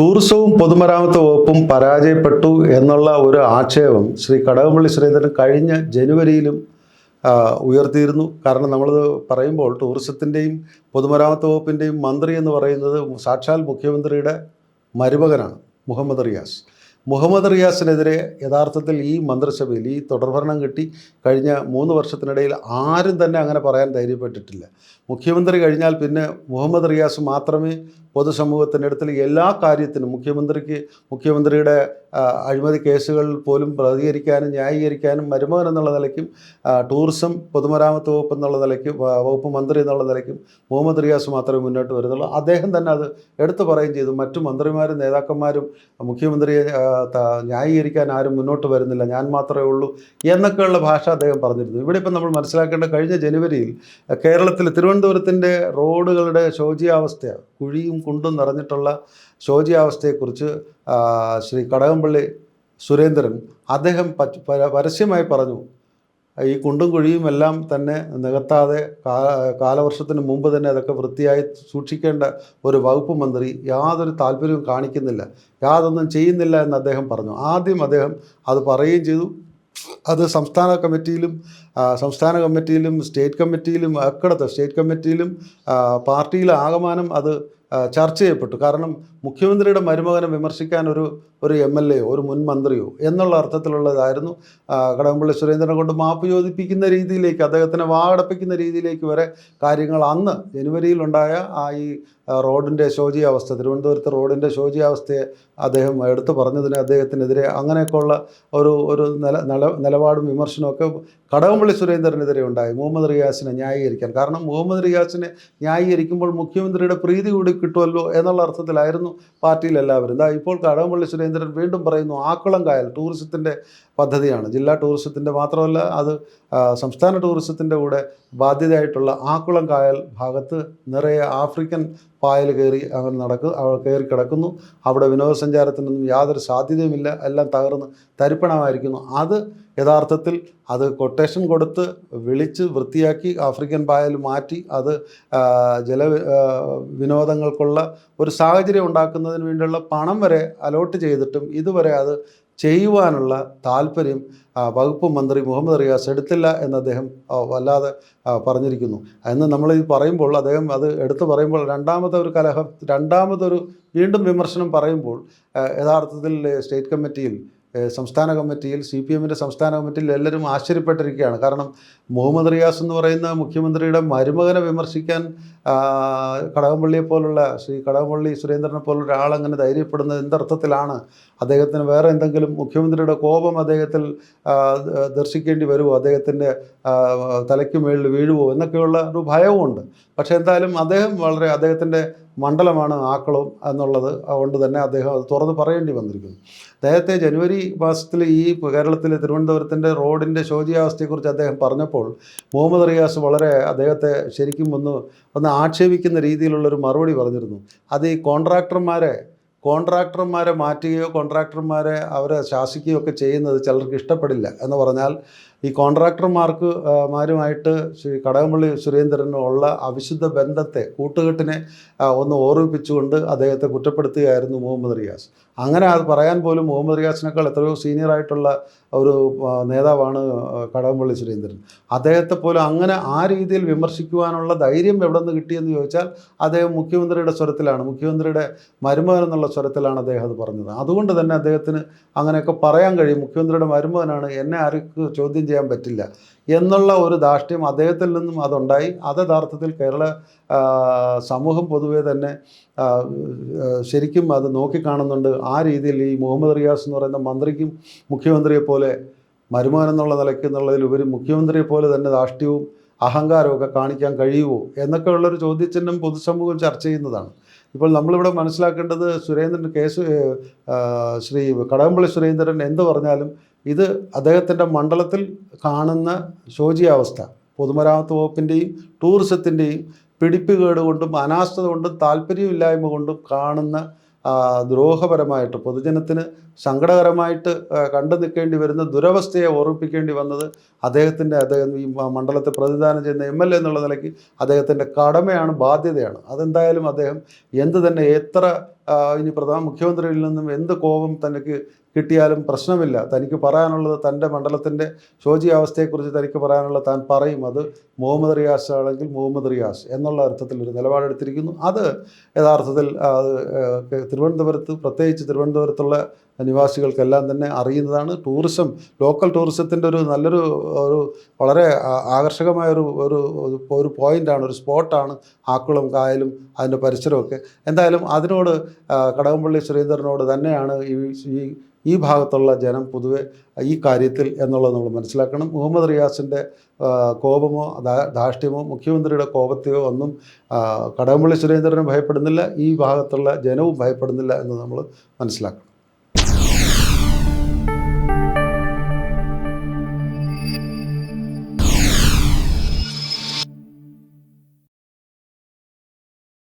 ടൂറിസവും പൊതുമരാമത്ത് വകുപ്പും പരാജയപ്പെട്ടു എന്നുള്ള ഒരു ആക്ഷേപം ശ്രീ കടകംപള്ളി ശ്രീധരൻ കഴിഞ്ഞ ജനുവരിയിലും ഉയർത്തിയിരുന്നു. കാരണം നമ്മളത് പറയുമ്പോൾ ടൂറിസത്തിന്റെയും പൊതുമരാമത്ത് വകുപ്പിന്റെയും മന്ത്രി എന്ന് പറയുന്നത് സാക്ഷാൽ മുഖ്യമന്ത്രിയുടെ മരുമകനാണ് മുഹമ്മദ് റിയാസ്. മുഹമ്മദ് റിയാസിനെതിരെ യഥാർത്ഥത്തിൽ ഈ മന്ത്രിസഭയിൽ ഈ തുടർഭരണം കിട്ടി. കഴിഞ്ഞ മൂന്ന് വർഷത്തിനിടയിൽ ആരും തന്നെ അങ്ങനെ പറയാൻ ധൈര്യപ്പെട്ടിട്ടില്ല. മുഖ്യമന്ത്രി കഴിഞ്ഞാൽ പിന്നെ മുഹമ്മദ് റിയാസ് മാത്രമേ പൊതുസമൂഹത്തിന്റെ അടുത്തിൽ എല്ലാ കാര്യത്തിനും മുഖ്യമന്ത്രിക്ക് മുഖ്യമന്ത്രിയുടെ അഴിമതി കേസുകൾ പോലും പ്രതികരിക്കാനും ന്യായീകരിക്കാനും മരുമകൻ എന്നുള്ള നിലയ്ക്കും ടൂറിസം പൊതുമരാമത്ത് വകുപ്പ് എന്നുള്ള നിലയ്ക്കും വകുപ്പ് മന്ത്രി എന്നുള്ള നിലയ്ക്കും മുഹമ്മദ് റിയാസ് മാത്രമേ മുന്നോട്ട് വരുന്നുള്ളൂ. അദ്ദേഹം തന്നെ അത് എടുത്തു പറയുകയും ചെയ്തു. മറ്റു മന്ത്രിമാരും നേതാക്കന്മാരും മുഖ്യമന്ത്രിയെ ന്യായീകരിക്കാൻ ആരും മുന്നോട്ട് വരുന്നില്ല. ഞാൻ മാത്രമേ ഉള്ളൂ എന്നൊക്കെയുള്ള ഭാഷ അദ്ദേഹം പറഞ്ഞിരുന്നു. ഇവിടെ ഇപ്പം നമ്മൾ മനസ്സിലാക്കേണ്ട കഴിഞ്ഞ ജനുവരിയിൽ കേരളത്തിൽ തിരുവനന്തപുരത്തിന്റെ റോഡുകളുടെ ശോചിയാവസ്ഥ കുഴിയും കുണ്ടും നിറഞ്ഞിട്ടുള്ള ശോചിയാവസ്ഥയെക്കുറിച്ച് ശ്രീ കടകംപള്ളി സുരേന്ദ്രൻ അദ്ദേഹം പരസ്യമായി പറഞ്ഞു. ഈ കുണ്ടും കുഴിയും എല്ലാം തന്നെ നികത്താതെ കാലവർഷത്തിന് മുമ്പ് തന്നെ അതൊക്കെ വൃത്തിയായി സൂക്ഷിക്കേണ്ട ഒരു വകുപ്പ് മന്ത്രി യാതൊരു താല്പര്യവും കാണിക്കുന്നില്ല യാതൊന്നും ചെയ്യുന്നില്ല എന്ന് അദ്ദേഹം പറഞ്ഞു. ആദ്യം അദ്ദേഹം അത് പറയുകയും ചെയ്തു. അത് സംസ്ഥാന കമ്മിറ്റിയിലും സംസ്ഥാന കമ്മിറ്റിയിലും സ്റ്റേറ്റ് കമ്മിറ്റിയിലും അക്കടത്ത് സ്റ്റേറ്റ് കമ്മിറ്റിയിലും പാർട്ടിയിലെ ആകമാനം അത് ചർച്ച ചെയ്യപ്പെട്ടു. കാരണം മുഖ്യമന്ത്രിയുടെ മരുമകനെ വിമർശിക്കാൻ ഒരു ഒരു എം എൽ എയോ ഒരു മുൻ മന്ത്രിയോ എന്നുള്ള അർത്ഥത്തിലുള്ളതായിരുന്നു. കടകംപള്ളി സുരേന്ദ്രനെ കൊണ്ട് മാപ്പ് ചോദിപ്പിക്കുന്ന രീതിയിലേക്ക് അദ്ദേഹത്തിനെ വാടപ്പിക്കുന്ന രീതിയിലേക്ക് വരെ കാര്യങ്ങൾ അന്ന് ജനുവരിയിലുണ്ടായ ആ ഈ റോഡിന്റെ ശോചിയാവസ്ഥ തിരുവനന്തപുരത്ത് റോഡിന്റെ ശോചിയാവസ്ഥയെ അദ്ദേഹം എടുത്തു പറഞ്ഞതിന് അദ്ദേഹത്തിനെതിരെ അങ്ങനെയൊക്കെയുള്ള ഒരു ഒരു നില നില നിലപാടും വിമർശനമൊക്കെ കടകംപള്ളി സുരേന്ദ്രനെതിരെ ഉണ്ടായി. മുഹമ്മദ് റിയാസിനെ ന്യായീകരിക്കാൻ. കാരണം മുഹമ്മദ് റിയാസിനെ ന്യായീകരിക്കുമ്പോൾ മുഖ്യമന്ത്രിയുടെ പ്രീതി കൂടി കിട്ടുമല്ലോ എന്നുള്ള അർത്ഥത്തിലായിരുന്നു പാർട്ടിയിൽ എല്ലാവരും. ഇതാ ഇപ്പോൾ കടകംപള്ളി സുരേന്ദ്രൻ വീണ്ടും പറയുന്നു ആക്കുളം കായൽ ടൂറിസത്തിന്റെ പദ്ധതിയാണ്. ജില്ലാ ടൂറിസത്തിന്റെ മാത്രമല്ല അത് സംസ്ഥാന ടൂറിസത്തിന്റെ കൂടെ ബാധ്യതയായിട്ടുള്ള ആക്കുളം കായൽ ഭാഗത്ത് നിറയെ ആഫ്രിക്കൻ പായൽ കയറി അവർ നടക്കും അവർ കയറി കിടക്കുന്നു. അവിടെ വിനോദസഞ്ചാരത്തിനൊന്നും യാതൊരു സാധ്യതയുമില്ല. എല്ലാം തകർന്ന് തരിപ്പണമായിരിക്കുന്നു. അത് യഥാർത്ഥത്തിൽ അത് കൊട്ടേഷൻ കൊടുത്ത് വിളിച്ച് വൃത്തിയാക്കി ആഫ്രിക്കൻ പായൽ മാറ്റി അത് ജല വിനോദങ്ങൾക്കുള്ള ഒരു സാഹചര്യം ഉണ്ടാക്കുന്നതിന് വേണ്ടിയുള്ള പണം വരെ അലോട്ട് ചെയ്തിട്ടും ഇതുവരെ അത് ചെയ്യുവാനുള്ള താല്പര്യം വകുപ്പ് മന്ത്രി മുഹമ്മദ് റിയാസ് എടുത്തില്ല എന്ന് അദ്ദേഹം വല്ലാതെ പറഞ്ഞിരിക്കുന്നു. എന്ന് നമ്മൾ ഇത് പറയുമ്പോൾ അദ്ദേഹം അത് എടുത്തു പറയുമ്പോൾ രണ്ടാമത്തെ ഒരു കലഹം രണ്ടാമതൊരു വീണ്ടും വിമർശനം പറയുമ്പോൾ യഥാർത്ഥത്തിൽ സ്റ്റേറ്റ് കമ്മിറ്റിയിൽ സംസ്ഥാന കമ്മിറ്റിയിൽ സി പി എമ്മിന്റെ സംസ്ഥാന കമ്മിറ്റിയിൽ എല്ലാവരും ആശ്ചര്യപ്പെട്ടിരിക്കുകയാണ്. കാരണം മുഹമ്മദ് റിയാസ് എന്ന് പറയുന്ന മുഖ്യമന്ത്രിയുടെ മരുമകനെ വിമർശിക്കാൻ കടകംപള്ളിയെ പോലുള്ള ശ്രീ കടകംപള്ളി സുരേന്ദ്രനെ പോലുള്ള ഒരാളങ്ങനെ ധൈര്യപ്പെടുന്നത് എന്തർത്ഥത്തിലാണ്? അദ്ദേഹത്തിന് വേറെ എന്തെങ്കിലും മുഖ്യമന്ത്രിയുടെ കോപം അദ്ദേഹത്തിൽ ദർശിക്കേണ്ടി വരുമോ? അദ്ദേഹത്തിന്റെ തലയ്ക്ക് മേളിൽ വീഴുമോ എന്നൊക്കെയുള്ള ഒരു ഭയവുമുണ്ട്. പക്ഷേ എന്തായാലും അദ്ദേഹം വളരെ അദ്ദേഹത്തിന്റെ മണ്ഡലമാണ് ആക്കളും എന്നുള്ളത് അതുകൊണ്ട് തന്നെ അദ്ദേഹം അത് തുറന്ന് പറയേണ്ടി വന്നിരിക്കുന്നു. നേരത്തെ ജനുവരി മാസത്തിൽ ഈ കേരളത്തിലെ തിരുവനന്തപുരത്തിന്റെ റോഡിന്റെ ശോചിയാവസ്ഥയെക്കുറിച്ച് അദ്ദേഹം പറഞ്ഞപ്പോൾ മുഹമ്മദ് റിയാസ് വളരെ അദ്ദേഹത്തെ ശരിക്കും ഒന്ന് ഒന്ന് ആക്ഷേപിക്കുന്ന രീതിയിലുള്ളൊരു മറുപടി പറഞ്ഞിരുന്നു. അത് ഈ കോൺട്രാക്ടർമാരെ കോൺട്രാക്ടർമാരെ മാറ്റുകയോ കോൺട്രാക്ടർമാരെ അവരെ ശാസിക്കുകയോ ഒക്കെ ചെയ്യുന്നത് ചിലർക്ക് ഇഷ്ടപ്പെടില്ല എന്ന് പറഞ്ഞാൽ ഈ കോൺട്രാക്ടർമാർക്ക് മാരുമായിട്ട് ശ്രീ കടകംപള്ളി സുരേന്ദ്രനുള്ള അവിശുദ്ധ ബന്ധത്തെ കൂട്ടുകെട്ടിനെ ഒന്ന് ഓർമ്മിപ്പിച്ചുകൊണ്ട് അദ്ദേഹത്തെ കുറ്റപ്പെടുത്തുകയായിരുന്നു മുഹമ്മദ് റിയാസ്. അങ്ങനെ അത് പറയാൻ പോലും മുഹമ്മദ് റിയാസിനേക്കാൾ എത്രയോ സീനിയർ ആയിട്ടുള്ള ഒരു നേതാവാണ് കടകംപള്ളി സുരേന്ദ്രൻ. അദ്ദേഹത്തെ പോലും അങ്ങനെ ആ രീതിയിൽ വിമർശിക്കുവാനുള്ള ധൈര്യം എവിടെ നിന്ന് കിട്ടിയെന്ന് ചോദിച്ചാൽ അദ്ദേഹം മുഖ്യമന്ത്രിയുടെ സ്വരത്തിലാണ്. മുഖ്യമന്ത്രിയുടെ മരുമകൻ എന്നുള്ള സ്വരത്തിലാണ് അദ്ദേഹം അത് പറഞ്ഞത്. അതുകൊണ്ട് തന്നെ അദ്ദേഹത്തിന് അങ്ങനെയൊക്കെ പറയാൻ കഴിയും. മുഖ്യമന്ത്രിയുടെ മരുമകനാണ് എന്നെ ആർക്ക് ചോദ്യം ചെയ്യാൻ പറ്റില്ല എന്നുള്ള ഒരു ധാർഷ്ട്യം അദ്ദേഹത്തിൽ നിന്നും അതുണ്ടായി. അത് യഥാർത്ഥത്തിൽ കേരള സമൂഹം പൊതുവേ തന്നെ ശരിക്കും അത് നോക്കിക്കാണുന്നുണ്ട്. ആ രീതിയിൽ ഈ മുഹമ്മദ് റിയാസ് എന്ന് പറയുന്ന മന്ത്രിക്കും മുഖ്യമന്ത്രിയെ പോലെ മരുമകൻ എന്നുള്ള നിലയ്ക്ക് എന്നുള്ളതിലുപരി മുഖ്യമന്ത്രിയെ പോലെ തന്നെ ധാർഷ്ട്യവും അഹങ്കാരമൊക്കെ കാണിക്കാൻ കഴിയുമോ എന്നൊക്കെ ഉള്ളൊരു ചോദ്യചിഹ്നം പൊതുസമൂഹം ചർച്ച ചെയ്യുന്നതാണ്. ഇപ്പോൾ നമ്മളിവിടെ മനസ്സിലാക്കേണ്ടത് സുരേന്ദ്രൻ കേസ് ശ്രീ കടകംപള്ളി സുരേന്ദ്രൻ എന്ത് പറഞ്ഞാലും ഇത് അദ്ദേഹത്തിന്റെ മണ്ഡലത്തിൽ കാണുന്ന ശോചിയാവസ്ഥ. പൊതുമരാമത്ത് വകുപ്പിന്റെയും ടൂറിസത്തിന്റെയും പിടിപ്പുകേട് കൊണ്ടും അനാസ്ഥത കൊണ്ടും താല്പര്യമില്ലായ്മ കൊണ്ടും കാണുന്ന ദ്രോഹപരമായിട്ട് പൊതുജനത്തിന് സങ്കടകരമായിട്ട് കണ്ടു നിൽക്കേണ്ടി വരുന്ന ദുരവസ്ഥയെ ഓർമ്മിപ്പിക്കേണ്ടി വന്നത് അദ്ദേഹത്തിന്റെ അദ്ദേഹം ഈ മണ്ഡലത്തെ പ്രതിദാനം ചെയ്യുന്ന എം എൽ എ എന്നുള്ള നിലയ്ക്ക് അദ്ദേഹത്തിന്റെ കടമയാണ് ബാധ്യതയാണ്. അതെന്തായാലും അദ്ദേഹം എന്ത് തന്നെ എത്ര ഇനി പ്രധാന മുഖ്യമന്ത്രിയിൽ നിന്നും എന്ത് കോപം തനിക്ക് കിട്ടിയാലും പ്രശ്നമില്ല. തനിക്ക് പറയാനുള്ളത് തന്റെ മണ്ഡലത്തിന്റെ ശോചിയാവസ്ഥയെക്കുറിച്ച് തനിക്ക് പറയാനുള്ളത് താൻ പറയും. അത് മുഹമ്മദ് റിയാസ് ആണെങ്കിൽ മുഹമ്മദ് റിയാസ് എന്നുള്ള അർത്ഥത്തിൽ ഒരു നിലപാടെടുത്തിരിക്കുന്നു. അത് യഥാർത്ഥത്തിൽ തിരുവനന്തപുരത്ത് പ്രത്യേകിച്ച് തിരുവനന്തപുരത്തുള്ള നിവാസികൾക്കെല്ലാം തന്നെ അറിയുന്നതാണ്. ടൂറിസം ലോക്കൽ ടൂറിസത്തിന്റെ ഒരു നല്ലൊരു ഒരു വളരെ ആകർഷകമായ ഒരു ഒരു ഒരു- പോയിന്റാണ് ഒരു സ്പോട്ടാണ് ആക്കുളം കായലും അതിന്റെ പരിസരമൊക്കെ. എന്തായാലും അതിനോട് കടകംപള്ളി ശ്രീധരനോട് തന്നെയാണ് ഈ ഈ ഭാഗത്തുള്ള ജനം പൊതുവെ ഈ കാര്യത്തിൽ എന്നുള്ളത് നമ്മൾ മനസ്സിലാക്കണം. മുഹമ്മദ് റിയാസിന്റെ കോപമോ ധാർഷ്ട്യമോ മുഖ്യമന്ത്രിയുടെ കോപത്തെയോ ഒന്നും കടകംപള്ളി സുരേന്ദ്രനും ഭയപ്പെടുന്നില്ല ഈ ഭാഗത്തുള്ള ജനവും ഭയപ്പെടുന്നില്ല എന്ന് നമ്മൾ മനസ്സിലാക്കണം.